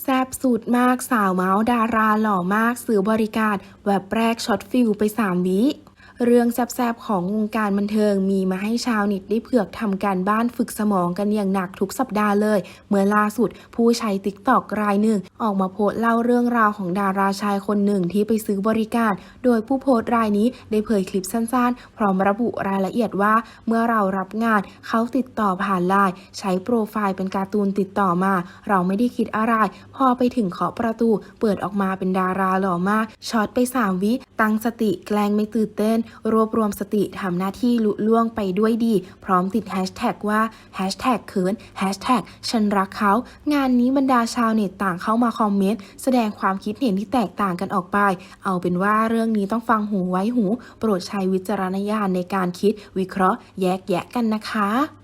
แซบสุดมากสาวเมาส์ดาราหล่อมากซื้อบริการ แวบแรกช็อตฟิลไป 3 วิ เรื่องแซบๆของวงการบันเทิงมีมาให้ชาวเน็ตได้เผือกทำการบ้านฝึกสมองกันอย่างหนักทุกสัปดาห์เลย เมื่อล่าสุดผู้ใช้ติ๊กตอกรายหนึ่ง ออกมาโพสต์เล่าเรื่องราวของดาราชายคนหนึ่งที่ไปซื้อบริการ โดยผู้โพสต์รายนี้ได้เผยคลิปสั้นๆ พร้อมระบุรายละเอียดว่า เมื่อเรารับงานเขาติดต่อผ่านไลน์ใช้โปรไฟล์เป็นการ์ตูนติดต่อมา เราไม่ได้คิดอะไร พอไปถึงเคาะประตู เปิดออกมาเป็นดาราหล่อมากช็อตไป3วิตั้งสติแกล้งไม่ตื่นเต้นรวบรวมสติทำหน้าที่ลุล่วงไปด้วยดี พร้อมติดแฮชแท็กว่าแฮชแท็กเขินแฮชแท็กฉันรักเขา งานนี้บรรดาชาวเน็ตต่างเข้ามาคอมเมนต์ แสดงความคิดเห็นที่แตกต่างกันออกไป เอาเป็นว่าเรื่องนี้ต้องฟังหูไว้หู โปรดใช้วิจารณญาณในการคิด วิเคราะห์ แยกแยะกันนะคะ